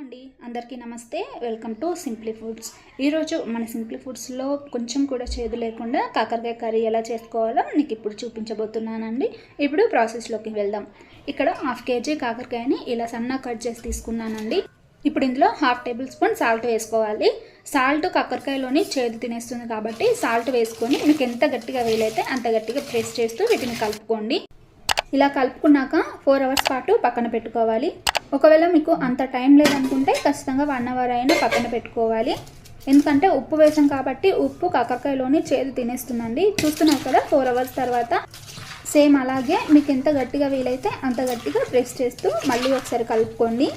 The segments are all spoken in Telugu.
అండి అందరికీ నమస్తే. Welcome to simply foods. ఈరోజు మన సింప్లీ ఫుడ్స్లో కొంచెం కూడా చేదు లేకుండా కాకరకాయ కర్రీ ఎలా చేసుకోవాలో నీకు ఇప్పుడు చూపించబోతున్నానండి. ఇప్పుడు ప్రాసెస్లోకి వెళ్దాం. ఇక్కడ హాఫ్ కేజీ కాకరకాయని ఇలా సన్న కట్ చేసి తీసుకున్నానండి. ఇప్పుడు ఇందులో హాఫ్ టేబుల్ స్పూన్ సాల్ట్ వేసుకోవాలి. సాల్ట్ కాకరకాయలోని చేదు తినేస్తుంది కాబట్టి సాల్ట్ వేసుకొని మీకు ఎంత గట్టిగా వీలైతే అంత గట్టిగా ప్రెస్ చేస్తూ వీటిని కలుపుకోండి. ఇలా కలుపుకున్నాక ఫోర్ అవర్స్ పాటు పక్కన పెట్టుకోవాలి. ఒకవేళ మీకు అంత టైం లేదనుకుంటే ఖచ్చితంగా వన్ అవర్ అయినా పక్కన పెట్టుకోవాలి. ఎందుకంటే ఉప్పు వేసాం కాబట్టి ఉప్పు కాకరకాయలోని చేదు తినేస్తుందండి. చూస్తున్నారు కదా ఫోర్ అవర్స్ తర్వాత సేమ్ అలాగే మీకు ఎంత గట్టిగా వీలైతే అంత గట్టిగా ప్రెస్ చేస్తూ మళ్ళీ ఒకసారి కలుపుకోండి.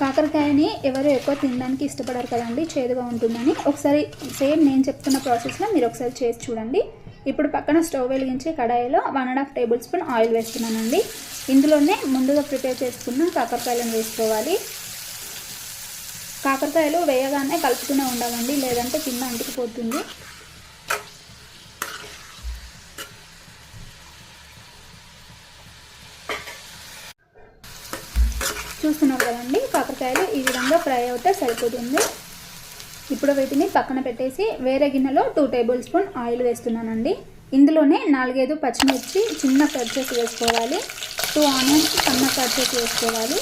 కాకరకాయని ఎవరు ఎక్కువ తినడానికి ఇష్టపడరు కదండి చేదుగా ఉంటుందని. ఒకసారి సేమ్ నేను చెప్తున్న ప్రాసెస్లో మీరు ఒకసారి చేసి చూడండి. ఇప్పుడు పక్కన స్టవ్ వెలిగించి కడాయిలో one and half tablespoon oil వేస్తున్నానండి. ఇందులోనే ముందుగా ప్రిపేర్ చేసుకున్న కాకరకాయలను వేసుకోవాలి. కాకరకాయలు వేయగానే కలుపుతూనే ఉండాలండి లేదంటే కింద అంటుకుపోతుంది. చూస్తున్నాం కదండి కాకరకాయలు ఈ విధంగా ఫ్రై అవుతే సరిపోతుంది. ఇప్పుడు వీటిని పక్కన పెట్టేసి వేరే గిన్నెలో టూ టేబుల్ స్పూన్ ఆయిల్ వేస్తున్నానండి. ఇందులోనే నాలుగైదు పచ్చిమిర్చి చిన్న కట్ చేసి వేసుకోవాలి. టూ ఆనియన్స్ సన్న కట్ చేసి వేసుకోవాలి.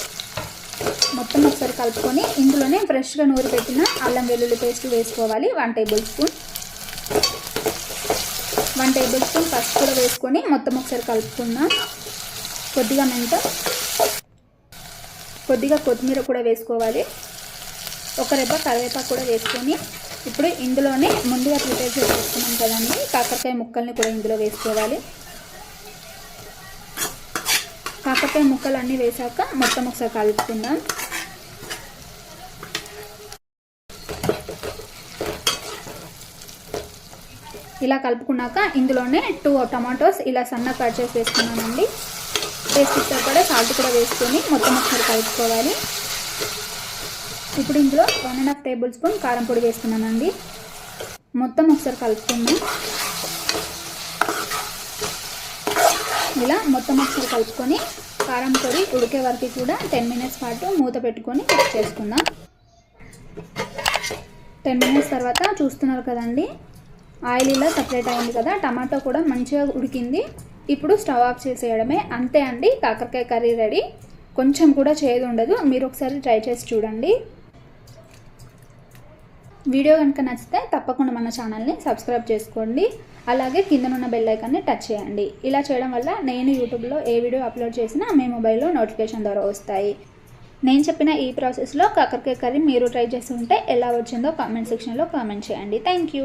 మొత్తం ఒకసారి కలుపుకొని ఇందులోనే ఫ్రెష్గా నూరు పెట్టిన అల్లం వెల్లుల్లి పేస్ట్ వేసుకోవాలి. One tablespoon one tablespoon పసుపు కూడా వేసుకొని మొత్తం ఒకసారి కలుపుకుందాం. కొద్దిగా మెంత? కొద్దిగా కొత్తిమీర కూడా వేసుకోవాలి. ఒక రెబ్బ కరివేపాకు కూడా వేసుకొని ఇప్పుడు ఇందులోనే ముందుగా ప్రిపేర్ చేసి వేసుకున్నాం కదండి. కాకరకాయ ముక్కల్ని కూడా ఇందులో వేసుకోవాలి. కాకరకాయ ముక్కలు అన్నీ వేసాక మొత్తం ఒకసారి కలుపుకుందాం. ఇలా కలుపుకున్నాక ఇందులోనే టూ టమాటోస్ ఇలా సన్న కట్ చేసి వేసుకున్నానండి. టేస్ట్ కూడా సాల్ట్ కూడా వేసుకొని మొత్తం ఒకసారి కలుపుకోవాలి. ఇప్పుడు ఇందులో one and half tablespoon కారం పొడి వేసుకున్నానండి మొత్తం ఒకసారి కలుపుకుందాం. ఇలా మొత్తం ఒకసారి కలుపుకొని కారం పొడి ఉడికే వరకు కూడా టెన్ మినిట్స్ పాటు మూత పెట్టుకొని కుక్ చేసుకుందాం. టెన్ మినిట్స్ తర్వాత చూస్తున్నారు కదండి ఆయిల్ ఇలా సపరేట్ అయింది కదా టమాటో కూడా మంచిగా ఉడికింది. ఇప్పుడు స్టవ్ ఆఫ్ చేసేయడమే. అంతే అండి కాకరకాయ కర్రీ రెడీ. కొంచెం కూడా చేదు ఉండదు. మీరు ఒకసారి ట్రై చేసి చూడండి. వీడియో కనుక నచ్చితే తప్పకుండా మన ఛానల్ని సబ్స్క్రైబ్ చేసుకోండి. అలాగే కిందనున్న బెల్ ఐకాన్ని టచ్ చేయండి. ఇలా చేయడం వల్ల నేను యూట్యూబ్లో ఏ వీడియో అప్లోడ్ చేసినా మీ మొబైల్లో నోటిఫికేషన్ ద్వారా వస్తాయి. నేను చెప్పిన ఈ ప్రాసెస్లో కాకరకాయ కర్రీ మీరు ట్రై చేసి ఉంటే ఎలా వచ్చిందో కామెంట్ సెక్షన్లో కామెంట్ చేయండి. Thank you